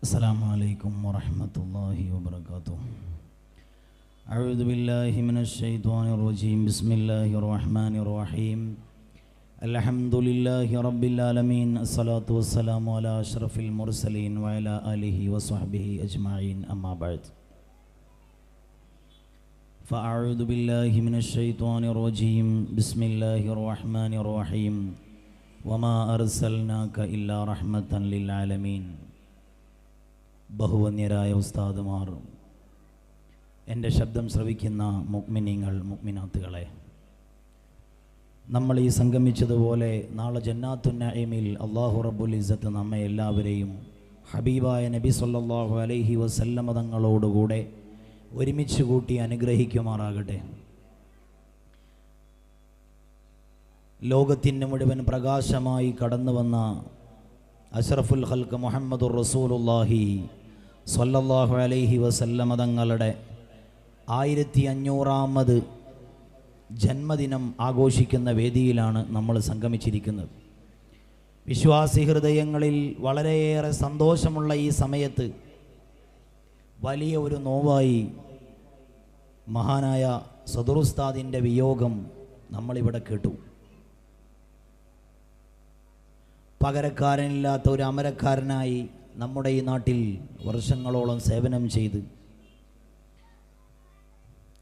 السلام عليكم ورحمة الله وبركاته. أعوذ بالله من الشيطان الرجيم. بسم الله الرحمن الرحيم. الحمد لله رب العالمين. الصلاة والسلام على أشرف المرسلين وعلى آله وصحبه أجمعين. أما بعد. فأعوذ بالله من الشيطان الرجيم. بسم الله الرحمن الرحيم. وما أرسلناك إلا رحمة للعالمين. ബഹുവന്യരായ ഉസ്താദുമാർ. എന്റെ ശബ്ദം ശ്രവിക്കുന്ന മുക്മിനിങ്ങൾ മുക്മിനാത്തുകളെ നമ്മൾ ഈ സംഗമിച്ചതുപോലെ നാളെ ജന്നാത്തു നഈമിൽ അള്ളാഹു റബ്ബുൽ ഇസത്ത് നമ്മെ എല്ലാവരെയും ഹബീബായ നബി സല്ലാഹു അലൈഹി വസല്ലമതങ്ങളോടുകൂടെ ഒരുമിച്ച് കൂട്ടി അനുഗ്രഹിക്കുമാറാകട്ടെ. ലോകത്തിന് മുഴുവൻ പ്രകാശമായി കടന്നു വന്ന അഷ്റഫുൽ ഹൽക്ക് മുഹമ്മദുർ റസൂലുല്ലാഹി സ്വല്ലല്ലാഹു അലൈഹി വസല്ലമ തങ്ങളുടെ ആയിരത്തി അഞ്ഞൂറാമത് ജന്മദിനം ആഘോഷിക്കുന്ന വേദിയിലാണ് നമ്മൾ സംഗമിച്ചിരിക്കുന്നത്. വിശ്വാസി ഹൃദയങ്ങളിൽ വളരെയേറെ സന്തോഷമുള്ള ഈ സമയത്ത് വലിയ ഒരു നോവായി മഹാനായ സദുറുസ്താദിന്റെ വിയോഗം നമ്മളിവിടെ കേട്ടു. പകരക്കാരനില്ലാത്ത ഒരു അമരക്കാരനായി നമ്മുടെ ഈ നാട്ടിൽ വർഷങ്ങളോളം സേവനം ചെയ്ത്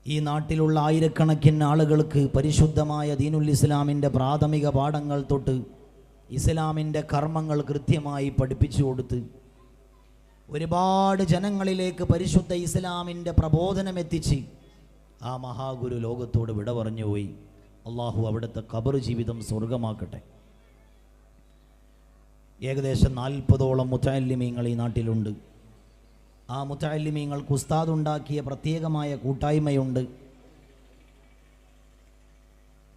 ഈ നാട്ടിലുള്ള ആയിരക്കണക്കിന് ആളുകൾക്ക് പരിശുദ്ധമായ ദീനുൽ ഇസ്ലാമിന്റെ പ്രാഥമിക പാഠങ്ങൾ തൊട്ട് ഇസ്ലാമിന്റെ കർമ്മങ്ങൾ കൃത്യമായി പഠിപ്പിച്ചു കൊടുത്ത് ഒരുപാട് ജനങ്ങളിലേക്ക് പരിശുദ്ധ ഇസ്ലാമിന്റെ പ്രബോധനം എത്തിച്ച് ആ മഹാഗുരു ലോകത്തോട് വിട പറഞ്ഞുപോയി അള്ളാഹു അവിടുത്തെ കബർ ജീവിതം സ്വർഗമാക്കട്ടെ ഏകദേശം നാൽപ്പതോളം മുത്തല്ലിമീങ്ങൾ ഈ നാട്ടിലുണ്ട്. ആ മുത്തല്ലിമീങ്ങൾക്ക് ഉസ്താദ് ഉണ്ടാക്കിയ പ്രത്യേകമായ കൂട്ടായ്മയുണ്ട്.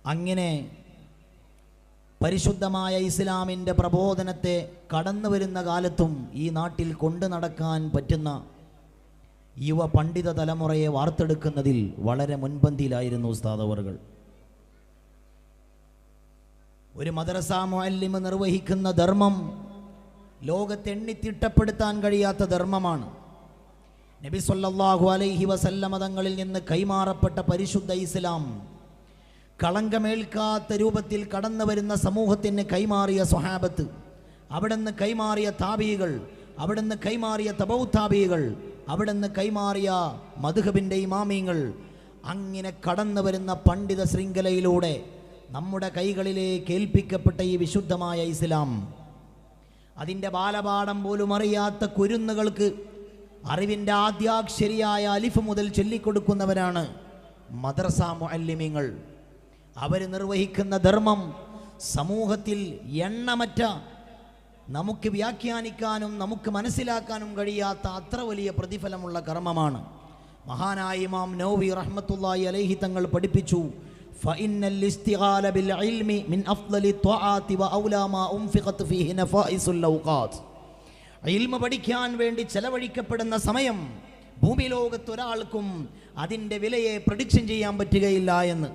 അങ്ങനെ പരിശുദ്ധമായ ഇസ്ലാമിന്റെ പ്രബോധനത്തെ കടന്നു വരുന്ന കാലത്തും ഈ നാട്ടിൽ കൊണ്ടു നടക്കാൻ പറ്റുന്ന യുവ പണ്ഡിത തലമുറയെ വാർത്തെടുക്കുന്നതിൽ വളരെ മുൻപന്തിയിലായിരുന്നു ഉസ്താദ് ഒരു മദ്രസ മുഅല്ലിമ് നിർവഹിക്കുന്ന ധർമ്മം ലോകത്തെണ്ണിത്തിട്ടപ്പെടുത്താൻ കഴിയാത്ത ധർമ്മമാണ്. നബി സല്ലല്ലാഹു അലൈഹി വസല്ലമ തങ്ങളിൽ നിന്ന് കൈമാറപ്പെട്ട പരിശുദ്ധ ഇസ്ലാം കളങ്കമേൽക്കാത്ത രൂപത്തിൽ കടന്നു വരുന്ന സമൂഹത്തിന് കൈമാറിയ സ്വഹാബത്ത് അവിടുന്ന് കൈമാറിയ താബികൾ അവിടുന്ന് കൈമാറിയ തബൗത്താബികൾ അവിടുന്ന് കൈമാറിയ മധുഹബിന്റെ ഇമാമിയങ്ങൾ അങ്ങനെ കടന്നു വരുന്ന പണ്ഡിത ശൃംഖലയിലൂടെ നമ്മുടെ കൈകളിലേക്ക് ഏൽപ്പിക്കപ്പെട്ട ഈ വിശുദ്ധമായ ഇസ്ലാം. അതിന്റെ ബാലപാഠം പോലും അറിയാത്ത കുരുന്നുകൾക്ക് അറിവിന്റെ ആദ്യാക്ഷരിയായ അലിഫ് മുതൽ ചൊല്ലിക്കൊടുക്കുന്നവരാണ് മദ്രസ മുഅല്ലിമീങ്ങൾ. അവർ നിർവഹിക്കുന്ന ധർമ്മം സമൂഹത്തിൽ എണ്ണമറ്റ നമുക്ക് വ്യാഖ്യാനിക്കാനും നമുക്ക് മനസ്സിലാക്കാനും കഴിയാത്ത അത്ര വലിയ പ്രതിഫലമുള്ള കർമ്മമാണ്. മഹാനായ ഇമാം നൗവി റഹ്മത്തുള്ളായി അലൈഹി തങ്ങൾ പഠിപ്പിച്ചു فإن الاستغال بالعلم من أفضل الطاعات وأولى ما أنفقت فيه نفائس الأوقات ഇൽമ പഠിക്കാൻ വേണ്ടി ചെലവഴിക്കപ്പെടുന്ന സമയം ഭൂമി ലോകത്ത് ഒരാൾക്കും അതിൻ്റെ വിലയെ പ്രഡിക്ഷൻ ചെയ്യാൻ പറ്റുകയില്ല എന്ന്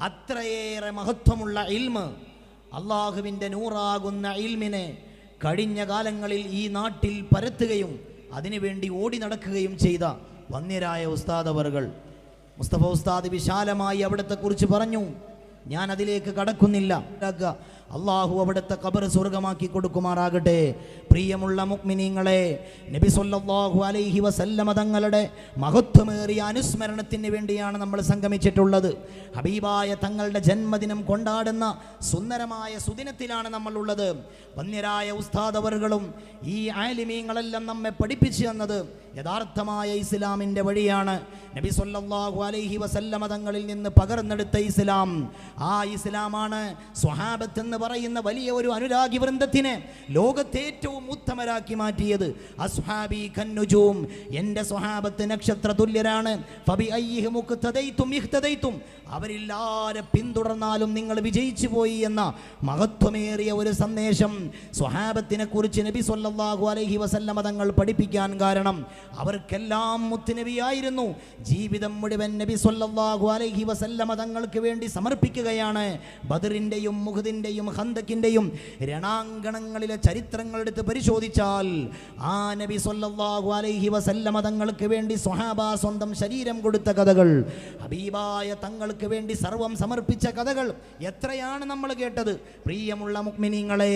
അത്രയേറെ മഹത്വമുള്ള ഇൽമ് അള്ളാഹുവിൻ്റെ നൂറാകുന്ന ഇൽമിനെ കഴിഞ്ഞ കാലങ്ങളിൽ ഈ നാട്ടിൽ പരത്തുകയും അതിനുവേണ്ടി ഓടി നടക്കുകയും ചെയ്ത വന്യരായ ഉസ്താദ് അവറുകൾ മുസ്തഫ ഉസ്താദ് വിശാലമായി അവിടത്തെ കുറിച്ച് പറഞ്ഞു. ഞാൻ അതിലേക്ക് കടക്കുന്നില്ല. അള്ളാഹു അവിടുത്തെ കബർ സ്വർഗമാക്കി കൊടുക്കുമാറാകട്ടെ. പ്രിയമുള്ള മുക്മിനീങ്ങളെ നബി സൊല്ലാഹു അലൈഹി വസല്ലമ തങ്ങളുടെ മഹത്വമേറിയ അനുസ്മരണത്തിന് വേണ്ടിയാണ് നമ്മൾ സംഗമിച്ചിട്ടുള്ളത്. ഹബീബായ തങ്ങളുടെ ജന്മദിനം കൊണ്ടാടുന്ന സുന്ദരമായ സുദിനത്തിലാണ് നമ്മളുള്ളത്. വന്യരായ ഉസ്താദവറുകളും ഈ ആലിമീങ്ങളെല്ലാം നമ്മെ പഠിപ്പിച്ചു തന്നത് യഥാർത്ഥമായ ഇസ്ലാമിന്റെ വഴിയാണ്. നബി സൊല്ലാഹു അലൈഹി വസല്ലമ തങ്ങളിൽ നിന്ന് പകർന്നെടുത്ത ഇസ്ലാം. ആ ഇസ്ലാമാണ് സ്വഹാബത്ത് എന്ന് പറയുന്ന വലിയ ഒരു അനുരാഗി വൃന്ദത്തിനെ ലോകത്തെ ഏറ്റവും ഉത്തമരാക്കി മാറ്റിയത് അസ്ഹാബി കന്നുജൂം. എന്റെ സ്വഹാബത്ത് നക്ഷത്ര തുല്യരാണ്. അവരിൽ ആരെ പിന്തുടർന്നാലും നിങ്ങൾ വിജയിച്ചു പോയി എന്ന മഹത്വമേറിയ ഒരു സന്ദേശം സ്വഹാബത്തിനെ കുറിച്ച് നബി സൊല്ലാഹു അലഹി വസല്ലമ തങ്ങൾ പഠിപ്പിക്കാൻ കാരണം അവർക്കെല്ലാം മുത്തുനബിയായിരുന്നു. ജീവിതം മുഴുവൻ നബി സൊല്ലാഹു അലഹി വസല്ലമ തങ്ങൾക്ക് വേണ്ടി സമർപ്പിക്കുകയാണ്. ബദറിന്റെയും മുഹദിന്റെയും ബദറിന്റെയും ഹന്തക്കിന്റെയും രണാങ്കണങ്ങളിലെ ചരിത്രങ്ങൾ എടുത്ത് പരിശോധിച്ചാൽ ആ നബി സൊല്ലാഹു അലൈഹി വസല്ലമ തങ്ങൾക്ക് വേണ്ടി സ്വഹാബ സ്വന്തം ശരീരം കൊടുത്ത കഥകൾ ഹബീബായ തങ്ങൾക്ക് വേണ്ടി സർവം സമർപ്പിച്ച കഥകൾ എത്രയാണ് നമ്മൾ കേട്ടത്? പ്രിയമുള്ള മുക്മിനിങ്ങളെ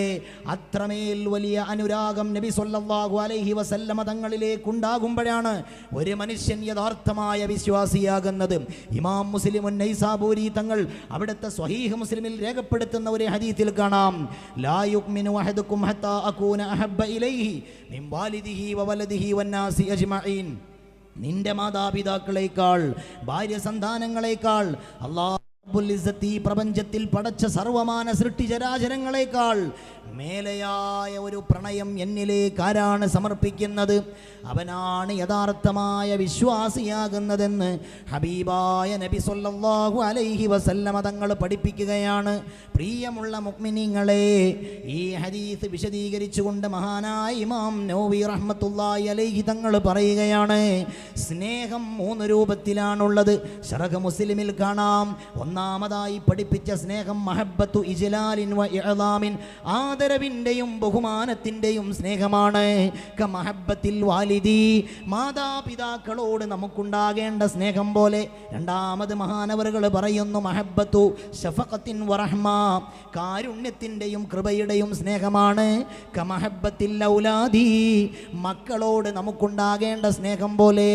അത്രമേൽ വലിയ അനുരാഗം നബി സൊല്ലാഹു അലൈഹി വസല്ലമ തങ്ങളിലേക്കുണ്ടാകുമ്പോഴാണ് ഒരു മനുഷ്യൻ യഥാർത്ഥമായ വിശ്വാസിയാകുന്നത്. ഇമാം മുസ്ലിം നൈസാബൂരി തങ്ങൾ അവിടുത്തെ സ്വഹീഹ് മുസ്ലിമിൽ രേഖപ്പെടുത്തുന്ന ഒരു ഹദീത്തിൽ കാണാം. ലാ യുക്മിനു അഹദുക്കും ഹത്താ അകൂന അഹബ്ബ ഇലൈഹി മിൻ വാലിദിഹി വവലദിഹി വന്നാസി അജ്മഈൻ. നിന്റെ മാതാപിതാക്കളേക്കാൾ ഭാര്യ സന്താനങ്ങളേക്കാൾ അള്ളാഹുൽ ഈ പ്രപഞ്ചത്തിൽ പടച്ച സർവമാന സൃഷ്ടിചരാചരങ്ങളെക്കാൾ മേലെയായ ഒരു പ്രണയം എന്നിലേക്ക് ആരാണ് സമർപ്പിക്കുന്നത്. അവനാണ് യഥാർത്ഥമായ വിശ്വാസിയാകുന്നതെന്ന് ഹബീബായ നബി സൊല്ലാഹു അലൈഹി വസല്ലമ തങ്ങൾ പഠിപ്പിക്കുകയാണ്. പ്രിയമുള്ള മുക്മിനീങ്ങളെ ഈ ഹദീസ് വിശദീകരിച്ചുകൊണ്ട് മഹാനായ ഇമാം നോവി റഹ്മത്തുല്ലായി അലൈഹി തങ്ങൾ പറയുകയാണ് സ്നേഹം മൂന്ന് രൂപത്തിലാണുള്ളത്. ഷറഖ് മുസ്ലിമിൽ കാണാം. ഒന്നാമതായി പഠിപ്പിച്ച സ്നേഹം മഹബത്തു ഇജ്ലാലിൻ വ ആദരവിന്റെയും ബഹുമാനത്തിന്റെയും സ്നേഹമാണ്. മഹബത്തിൽ വാലിദി മാതാപിതാക്കളോട് നമുക്കുണ്ടാകേണ്ട സ്നേഹം പോലെ. രണ്ടാമത് മഹാനവറുകൾ പറയുന്നു മഹബത്തു ഷഫഖത്തിൻ വറഹ്മ കാരുണ്യത്തിന്റെയും കൃപയുടെയും സ്നേഹമാണ്. കമഹബത്തിൽ മഹബത്തിൽ ഔലാദി മക്കളോട് നമുക്കുണ്ടാകേണ്ട സ്നേഹം പോലെ.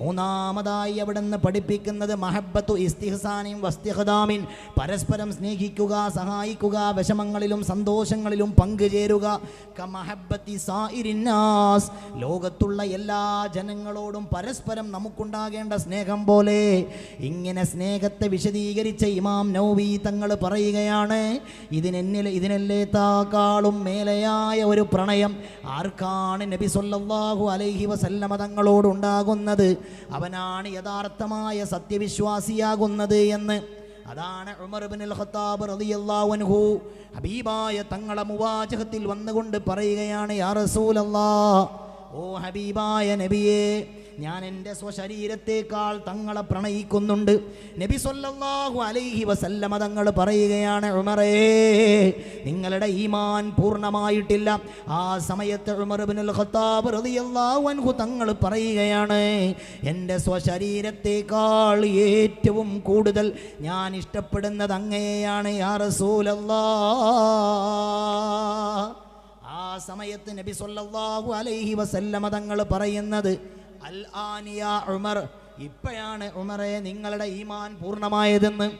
മൂന്നാമതായി അവിടുന്ന് പഠിപ്പിക്കുന്നത് മഹബത്തു ഇസ്തിഹസാനിം വസ്തിഹദാമിൻ. പരസ്പരം സ്നേഹിക്കുക സഹായിക്കുക വിഷമങ്ങളിലും സന്തോഷങ്ങളിലും പങ്കുചേരുക. ലോകത്തുള്ള എല്ലാ ജനങ്ങളോടും പരസ്പരം നമുക്കുണ്ടാകേണ്ട സ്നേഹം പോലെ ഇങ്ങനെ സ്നേഹത്തെ വിശദീകരിച്ച ഇമാം നൗവി തങ്ങൾ പറയുകയാണ് ഇതിനെന്നിലെ ഇതിനെല്ലേത്താക്കാളും മേലെയായ ഒരു പ്രണയം. ആർക്കാണ് നബി സൊല്ലാഹു അലൈഹി വസല്ലമ തങ്ങളോട് ഉണ്ടാകുന്നത് അവനാണ് യഥാർത്ഥമായ സത്യവിശ്വാസിയാകുന്നത് എന്ന്. അതാണ് ഉമർ ഖത്താബ് റളിയല്ലാഹു ഹബീബായ തങ്ങളെ മുവാജഹത്തിൽ വന്നുകൊണ്ട് പറയുകയാണ് യാ റസൂലല്ലാ ഓ ഹബീബായ നബിയേ ഞാൻ എന്റെ സ്വശരീരത്തേക്കാൾ തങ്ങളെ പ്രണയിക്കുന്നുണ്ട്. നബി സൊല്ലാഹു അലൈഹി വസല്ലമ തങ്ങൾ പറയുകയാണ് ഉമറേ നിങ്ങളുടെ ഈമാൻ പൂർണമായിട്ടില്ല. ആ സമയത്ത് ഉമർ ഇബ്നുൽ ഖത്താബ് റളിയല്ലാഹു അൻഹു തങ്ങൾ പറയുകയാണ് എന്റെ സ്വശരീരത്തേക്കാൾ ഏറ്റവും കൂടുതൽ ഞാൻ ഇഷ്ടപ്പെടുന്നത് അങ്ങേയാണ് ആ സമയത്ത് നബി സൊല്ലാഹു അലൈഹി വസല്ലമ തങ്ങൾ പറയുന്നത് അൽ ആനിയ ഉമർ. ഇപ്പോഴാണ് ഉമറെ നിങ്ങളുടെ ഈമാൻ പൂർണമായതെന്ന്.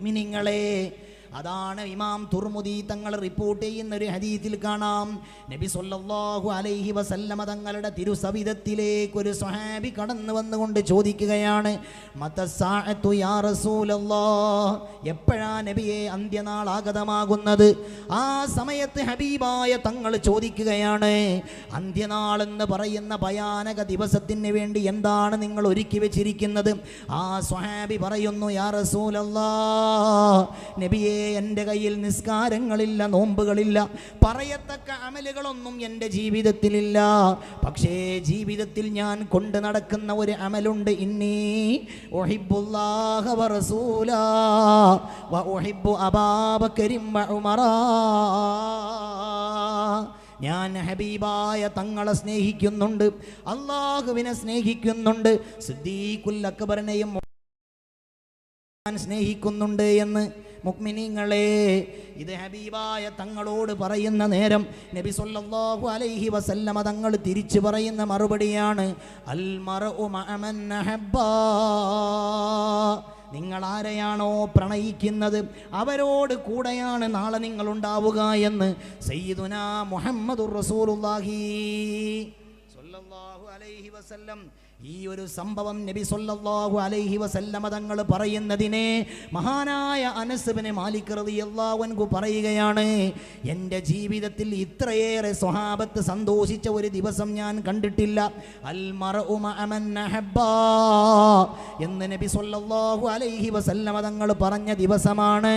മിനിങ്ങളെ അതാണ് ഇമാം തുർമുദി തങ്ങൾ റിപ്പോർട്ട് ചെയ്യുന്ന ഒരു ഹദീത്തിൽ കാണാം. നബി സൊല്ലാഹു അലൈഹി വസല്ലമ തങ്ങളുടെ തിരുസവിധത്തിലേക്ക് ഒരു സ്വഹാബി കടന്നു വന്നുകൊണ്ട് ചോദിക്കുകയാണ് എപ്പോഴാ നബിയെ അന്ത്യനാൾ ആഗതമാകുന്നത് ആ സമയത്ത് ഹബീബായ തങ്ങൾ ചോദിക്കുകയാണ് അന്ത്യനാൾ എന്ന് പറയുന്ന ഭയാനക ദിവസത്തിന് വേണ്ടി എന്താണ് നിങ്ങൾ ഒരുക്കി വെച്ചിരിക്കുന്നത്? ആ സ്വഹാബി പറയുന്നു യാ റസൂലല്ലാ നബിയെ എന്റെ കയ്യിൽ നിസ്കാരങ്ങളില്ല നോമ്പുകളില്ല. പറയത്തക്ക അമലുകളൊന്നും എന്റെ ജീവിതത്തിലില്ല. പക്ഷേ ജീവിതത്തിൽ ഞാൻ കൊണ്ട് നടക്കുന്ന ഒരു അമലുണ്ട്. ഇന്നീ ഞാൻ ഹബീബായ തങ്ങളെ സ്നേഹിക്കുന്നുണ്ട്. അള്ളാഹുവിനെ സ്നേഹിക്കുന്നുണ്ട്. സിദ്ദീഖുൽ അക്ബറിനെയും ഞാൻ സ്നേഹിക്കുന്നുണ്ട് എന്ന് മുക്മിനീങ്ങളെ ഇത് ഹബീബായ തങ്ങളോട് പറയുന്ന നേരം നബി സല്ലല്ലാഹു അലൈഹി വസല്ലമ തങ്ങൾ തിരിച്ചു പറയുന്ന മറുപടിയാണ് നിങ്ങൾ ആരെയാണോ പ്രണയിക്കുന്നത് അവരോട് കൂടെയാണ് നാളെ നിങ്ങൾ ഉണ്ടാവുക എന്ന് സയ്യിദുന മുഹമ്മദുർ റസൂലുള്ളാഹി സല്ലല്ലാഹു അലൈഹി വസല്ലം ഈ ഒരു സംഭവം നബി സല്ലല്ലാഹു അലൈഹി വസല്ലമ തങ്ങൾ പറയുന്നതിനെ മഹാനായ അനസ്ബിന് മാലിക് റളിയല്ലാഹു അൻഹു പറയുകയാണ് എന്റെ ജീവിതത്തിൽ ഇത്രയേറെ സ്വഹാബത്ത് സന്തോഷിച്ച ഒരു ദിവസം ഞാൻ കണ്ടിട്ടില്ല. അൽ മറഉ മഅമൻ അഹബ്ബാ എന്ന് നബി സല്ലല്ലാഹു അലൈഹി വസല്ലമ തങ്ങൾ പറഞ്ഞ ദിവസമാണ്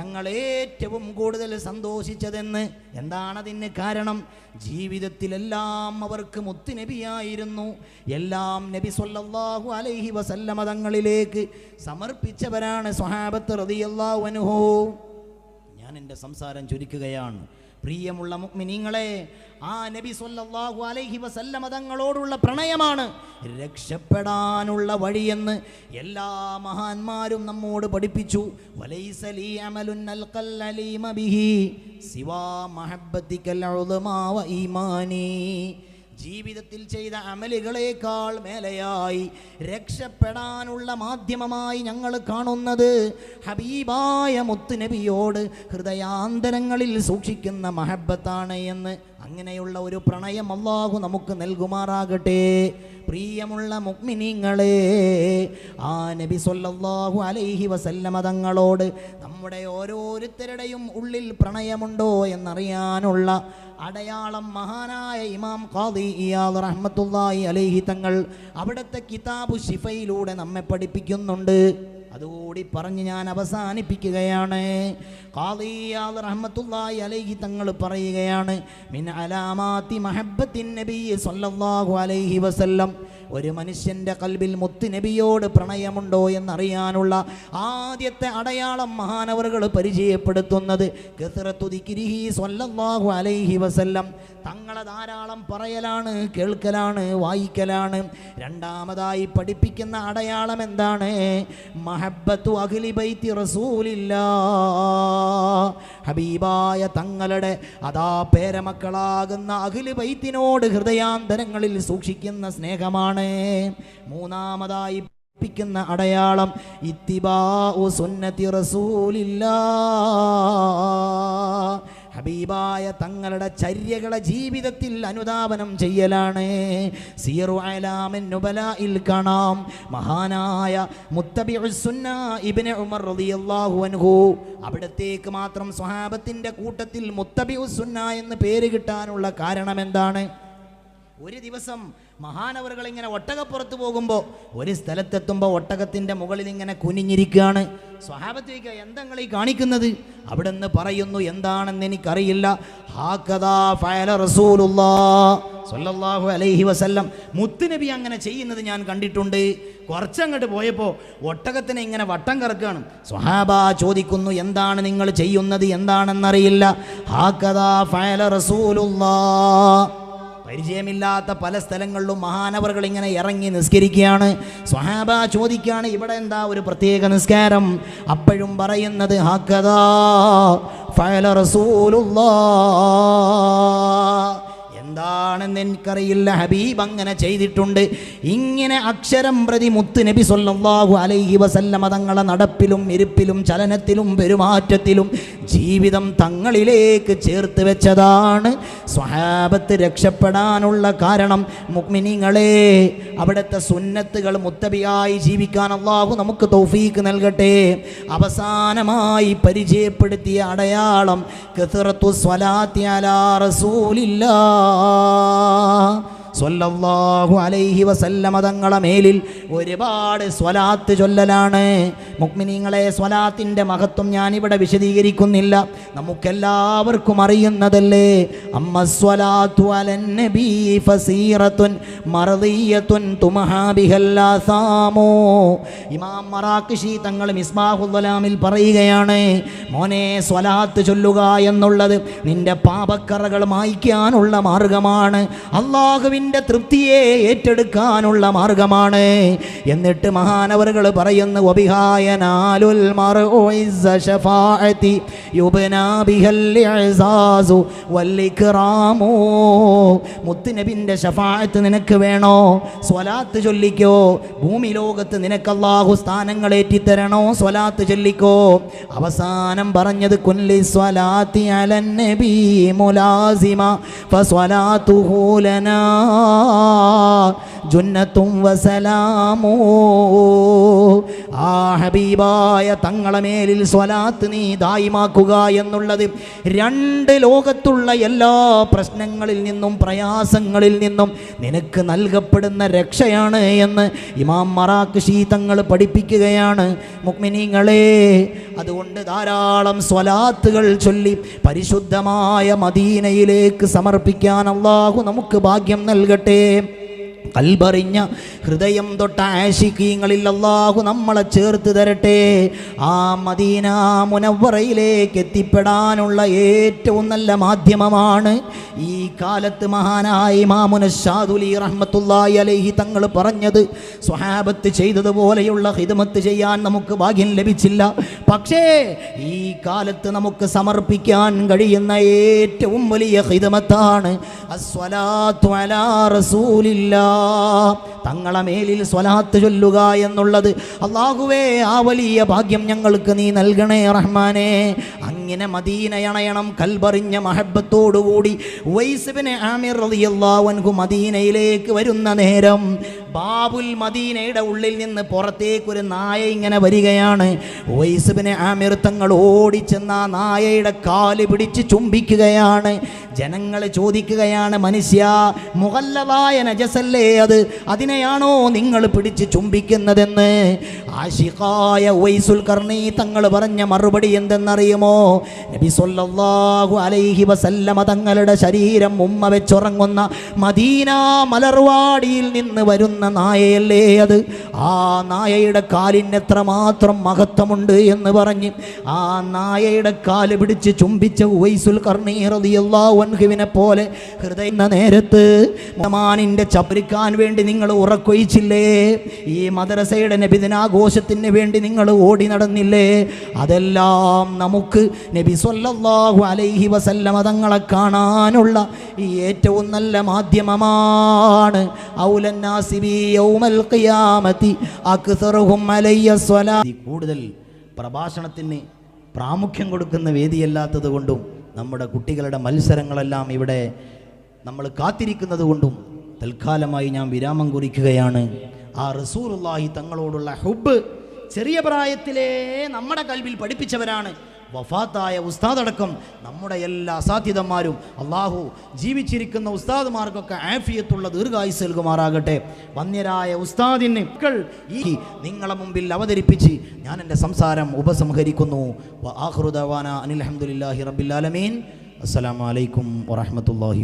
ഞങ്ങൾ ഏറ്റവും കൂടുതൽ സന്തോഷിച്ചതെന്ന്. എന്താണതിന് കാരണം? ജീവിതത്തിലെല്ലാം അവർക്ക് മുത്തുനബിയായിരുന്നു. എല്ലാം നബി സൊല്ലാഹു അലൈഹി വസല്ലമ തങ്ങളിലേക്ക് സമർപ്പിച്ചവരാണ് സ്വഹാബത്ത് റളിയല്ലാഹു അൻഹു. ഞാൻ എന്റെ സംസാരം ചുരുക്കുകയാണ്. പ്രിയമുള്ള മുക്മിനിങ്ങളെ ആ നബി സൊല്ലാഹു അലൈഹി വസല്ലമ തങ്ങളോടുള്ള പ്രണയമാണ് രക്ഷപ്പെടാനുള്ള വഴിയെന്ന് എല്ലാ മഹാന്മാരും നമ്മോട് പഠിപ്പിച്ചു. സിവാ ജീവിതത്തിൽ ചെയ്ത അമലുകളേക്കാൾ മേലെയായി രക്ഷപ്പെടാനുള്ള മാധ്യമമായി ഞങ്ങൾ കാണുന്നത് ഹബീബായ മുത്തുനബിയോട് ഹൃദയാന്തരങ്ങളിൽ സൂക്ഷിക്കുന്ന മഹബത്താണ് എന്ന്. അങ്ങനെയുള്ള ഒരു പ്രണയം അള്ളാഹു നമുക്ക് നൽകുമാറാകട്ടെ. പ്രിയമുള്ള മുക്മിനിങ്ങളെ ആ നബി സൊല്ലാഹു അലൈഹി വസല്ലമ തങ്ങളോട് നമ്മുടെ ഓരോരുത്തരുടെയും ഉള്ളിൽ പ്രണയമുണ്ടോ എന്നറിയാനുള്ള അടയാളം മഹാനായ ഇമാം ഖാദി ഇയാദ് റഹ്മത്തുള്ളാഹി അലൈഹി തങ്ങൾ അവിടുത്തെ കിതാബു ഷിഫയിലൂടെ നമ്മെ പഠിപ്പിക്കുന്നുണ്ട്. അതുകൂടി പറഞ്ഞ് ഞാൻ അവസാനിപ്പിക്കുകയാണ്. അലൈഹി തങ്ങൾ പറയുകയാണ് മിൻ അലാമാത്തി മഹബ്ബത്തിൻ നബി അലൈഹി വസല്ലം. ഒരു മനുഷ്യന്റെ മുത്ത് നബിയോട് പ്രണയമുണ്ടോ എന്നറിയാനുള്ള ആദ്യത്തെ അടയാളം മഹാനവറുകൾ പരിചയപ്പെടുത്തുന്നത്. സ്വല്ലല്ലാഹു അലൈഹി വസല്ലം. തങ്ങളെ ധാരാളം പറയലാണ് കേൾക്കലാണ് വായിക്കലാണ്. രണ്ടാമതായി പഠിപ്പിക്കുന്ന അടയാളം എന്താണ്? മഹബത്തു അഖിലി ബൈത്തി റസൂലില്ല ഹബീബായ തങ്ങളുടെ അതാ പേരമക്കളാകുന്ന അഖിലി ബൈത്തിനോട് ഹൃദയാന്തരങ്ങളിൽ സൂക്ഷിക്കുന്ന സ്നേഹമാണ് മൂന്നാമതായി പ്പിക്കുന്ന അടയാളം ഇത്തിബാ സുന്നത്തി റസൂലില്ല. ഹബീബായ തങ്ങളുടെ ചര്യകളെ ജീവിതത്തിൽ അനുധാവനം ചെയ്യലാണ്. സിയറു കാണാം. മഹാനായ ഇബ്നു ഉമർ റളിയല്ലാഹു അൻഹു. അവിടത്തേക്ക് മാത്രം സ്വഹാബത്തിന്റെ കൂട്ടത്തിൽ മുത്തബിഉസ്സുന്ന എന്ന് പേര് കിട്ടാനുള്ള കാരണം എന്താണ് ഒരു ദിവസം മഹാനവറുകൾ ഇങ്ങനെ ഒട്ടകപ്പുറത്ത് പോകുമ്പോൾ ഒരു സ്ഥലത്തെത്തുമ്പോൾ ഒട്ടകത്തിന്റെ മുകളിൽ ഇങ്ങനെ കുനിഞ്ഞിരിക്കുകയാണ് സ്വഹാബത്ത് ചോദിക്കുക എന്താ ഈ കാണിക്കുന്നത് അവിടെ നിന്ന് പറയുന്നു എന്താണെന്ന് എനിക്കറിയില്ല അലൈഹി വസല്ലം. മുത്തുനബി അങ്ങനെ ചെയ്യുന്നത് ഞാൻ കണ്ടിട്ടുണ്ട്. കുറച്ചങ്ങോട്ട് പോയപ്പോൾ ഒട്ടകത്തിനെ ഇങ്ങനെ വട്ടം കറക്കുകയാണ് സ്വഹാബ ചോദിക്കുന്നു എന്താണ് നിങ്ങൾ ചെയ്യുന്നത്? എന്താണെന്നറിയില്ല. ഹാക്കദാ ഫയല റസൂലുള്ളാ പരിചയമില്ലാത്ത പല സ്ഥലങ്ങളിലും മഹാനവറുകൾ ഇങ്ങനെ ഇറങ്ങി നിസ്കരിക്കുകയാണ്. സ്വഹാബ ചോദിക്കുകയാണ് ഇവിടെ എന്താ ഒരു പ്രത്യേക നിസ്കാരം? അപ്പോഴും പറയുന്നത് ഹാക്കദാ ഫയല റസൂലുള്ളാ. എന്താണെന്ന് എനിക്കറിയില്ല. ഹബീബ് അങ്ങനെ ചെയ്തിട്ടുണ്ട്. ഇങ്ങനെ അക്ഷരം പ്രതി മുത്ത് നബി സൊല്ലാഹു അലൈഹി വസല്ലമ തങ്ങളെ നടപ്പിലും ഇരിപ്പിലും ചലനത്തിലും പെരുമാറ്റത്തിലും ജീവിതം തങ്ങളിലേക്ക് ചേർത്ത് വെച്ചതാണ്. സ്വഹാബത്ത് രക്ഷപ്പെടാനുള്ള കാരണം മുഗ്മിനിങ്ങളെ അവിടുത്തെ സുന്നത്തുകൾ മുത്തബിയായി ജീവിക്കാൻ അള്ളാഹു നമുക്ക് തൗഫീക്ക് നൽകട്ടെ. അവസാനമായി പരിചയപ്പെടുത്തിയ അടയാളം കസറത്തു സ്വലാത്തി അലാ റസൂലില്ലാ സ്വല്ലല്ലാഹു അലൈഹി വസല്ലമ തങ്ങളെ മേലിൽ ഒരുപാട് സ്വലാത്ത് ചൊല്ലലാണ്. മുക്മിനിങ്ങളെ സ്വലാത്തിന്റെ മഹത്വം ഞാനിവിടെ വിശദീകരിക്കുന്നില്ല. നമുക്കെല്ലാവർക്കും അറിയുന്നതല്ലേ? അമ്മ സ്വലാത്തു അലൻ ഫസീറത്തുൻ മർദിയത്തുൻ തുമഹാബിഹല്ലാസാമോ ഇമാം മറാഖിഷി തങ്ങൾ മിസ്ബാഹുദ്ദലാമിൽ പറയുകയാണ് മോനെ സ്വലാത്ത് ചൊല്ലുക എന്നുള്ളത് നിന്റെ പാപക്കറകൾ മായ്ക്കാനുള്ള മാർഗമാണ്. അള്ളാഹുവിന്റെ തൃപ്തിയെ ഏറ്റെടുക്കാനുള്ള മാർഗമാണ്. എന്നിട്ട് മഹാനവറുകൾ പറയുന്ന മുത്തുനബിന്റെ ഷഫായത്ത് നിനക്ക് വേണോ? സ്വലാത്ത് ചൊല്ലിക്കോ? ഭൂമി ലോകത്ത് നിനക്ക് സ്ഥാനങ്ങൾ ഏറ്റിത്തരണോ? സ്വലാത്ത് ചൊല്ലിക്കോ? അവസാനം പറഞ്ഞത് കുല്ലി സ്വലാത്തി അലൻ നബി മുലാസിമ ഫസ്വലാത്തുഹു ലനാ ജുന്നത്തും വസലാമോ. ആ ഹബീബായ തങ്ങളെ മേലിൽ സ്വലാത്ത് നീ ദായിമാക്കുക എന്നുള്ളത് രണ്ട് ലോകത്തുള്ള എല്ലാ പ്രശ്നങ്ങളിൽ നിന്നും പ്രയാസങ്ങളിൽ നിന്നും നിനക്ക് നൽകപ്പെടുന്ന രക്ഷയാണ് എന്ന് ഇമാം മറാഖ് തങ്ങൾ പഠിപ്പിക്കുകയാണ്. മുക്മിനീങ്ങളെ അതുകൊണ്ട് ധാരാളം സ്വലാത്തുകൾ ചൊല്ലി പരിശുദ്ധമായ മദീനയിലേക്ക് സമർപ്പിക്കാൻ അള്ളാഹു നമുക്ക് ഭാഗ്യം നൽകട്ടെ. കൽബറിഞ്ഞ ഹൃദയം തൊട്ട ആശിക്കീങ്ങളിൽ അള്ളാഹു നമ്മളെ ചേർത്ത് തരട്ടെ. ആ മദീന മുനവറയിലേക്ക് എത്തിപ്പെടാനുള്ള ഏറ്റവും നല്ല മാധ്യമമാണ് ഈ കാലത്ത് മഹാനായി മാമുന ഷാദുലി റഹ്മത്തുല്ലായി അലൈഹി തങ്ങൾ പറഞ്ഞത്. സ്വഹാബത്ത് ചെയ്തതുപോലെയുള്ള ഹിദമത്ത് ചെയ്യാൻ നമുക്ക് ഭാഗ്യം ലഭിച്ചില്ല. പക്ഷേ ഈ കാലത്ത് നമുക്ക് സമർപ്പിക്കാൻ കഴിയുന്ന ഏറ്റവും വലിയ ഹിതമത്താണ് തങ്ങളെ മേലിൽ സ്വലാത്ത് ചൊല്ലുക എന്നുള്ളത്. അള്ളാഹുവേ ആ വലിയ ഭാഗ്യം ഞങ്ങൾക്ക് നീ നൽകണേ റഹ്മാനെ. അങ്ങനെ മദീനയണയണം കൽബറിഞ്ഞ മഹബത്തോടുകൂടി വൈസബിനെ ആമിർ റളിയല്ലാഹു അൻഹു മദീനയിലേക്ക് വരുന്ന നേരം ബാബുൽ മദീനയുടെ ഉള്ളിൽ നിന്ന് പുറത്തേക്ക് ഒരു നായ ഇങ്ങനെ വരികയാണ്. വൈസബിനെ ആമിർ തങ്ങൾ ഓടിച്ചെന്ന നായയുടെ കാൽ പിടിച്ച് ചുംബിക്കുകയാണ്. ജനങ്ങൾ ചോദിക്കുകയാണ് മനുഷ്യ മുഹല്ലതായ നജസല്ലേ അത്? അതിനെയാണോ നിങ്ങൾ പിടിച്ച് ചുംബിക്കുന്നതെന്ന്? ആഷിഖായ വൈസുൽ കർണി തങ്ങൾ പറഞ്ഞ മറുപടി എന്തെന്നറിയുമോ? നബി സല്ലല്ലാഹു അലൈഹി വസല്ലമ തങ്ങളുടെ ശരീരം ഉമ്മ വെച്ചുറങ്ങുന്ന മദീന മലർവാടിയിൽ നിന്ന് വരുന്ന നായയല്ലേ അത്? ആ നായയുടെ കാലിന് എത്രമാത്രം മഹത്വമുണ്ട് എന്ന് പറഞ്ഞ് ആ നായയുടെ കാൽ പിടിച്ച് ചുംബിച്ച ഉവൈസുൽ കർണി റളിയല്ലാഹു അൻഹുവിനെ പോലെ ഹൃദയ നേരത്ത് മാനിന്റെ ചപ്പരിക്കാൻ വേണ്ടി നിങ്ങൾ ഉറക്കൊഴിച്ചില്ലേ? ഈ മദ്രസയുടെ നബിദിനാഘോഷത്തിന് വേണ്ടി നിങ്ങൾ ഓടി നടന്നില്ലേ? അതെല്ലാം നമുക്ക് നബി സൊല്ലാഹു അലൈഹി വസല്ലമ തങ്ങളെ കാണാനുള്ള ഈ ഏറ്റവും നല്ല മാധ്യമമാണ്. കൂടുതൽ പ്രഭാഷണത്തിന് പ്രാമുഖ്യം കൊടുക്കുന്ന വേദിയല്ലാത്തത് കൊണ്ടും നമ്മുടെ കുട്ടികളുടെ മത്സരങ്ങളെല്ലാം ഇവിടെ നമ്മൾ കാത്തിരിക്കുന്നത് കൊണ്ടും തൽക്കാലമായി ഞാൻ വിരാമം കുറിക്കുകയാണ്. ആ റസൂറുല്ലാഹി തങ്ങളോടുള്ള ഹുബ് ചെറിയ പ്രായത്തിലേ നമ്മുടെ കൽവിൽ പഠിപ്പിച്ചവരാണ്. വഫാത്തായ ഉസ്താദടക്കം നമ്മുടെ എല്ലാ അസാധ്യതന്മാരും അള്ളാഹു ജീവിച്ചിരിക്കുന്ന ഉസ്താദുമാർക്കൊക്കെ ആഫിയത്തുള്ള ദീർഘായുസ് നൽകുമാറാകട്ടെ. വന്യരായ ഉസ്താദിന് മക്കൾ ഈ നിങ്ങളെ മുമ്പിൽ അവതരിപ്പിച്ച് ഞാൻ എന്റെ സംസാരം ഉപസംഹരിക്കുന്നു. അനിൽ അസ്സലാമു അലൈക്കും വറഹ്മത്തുള്ളാഹി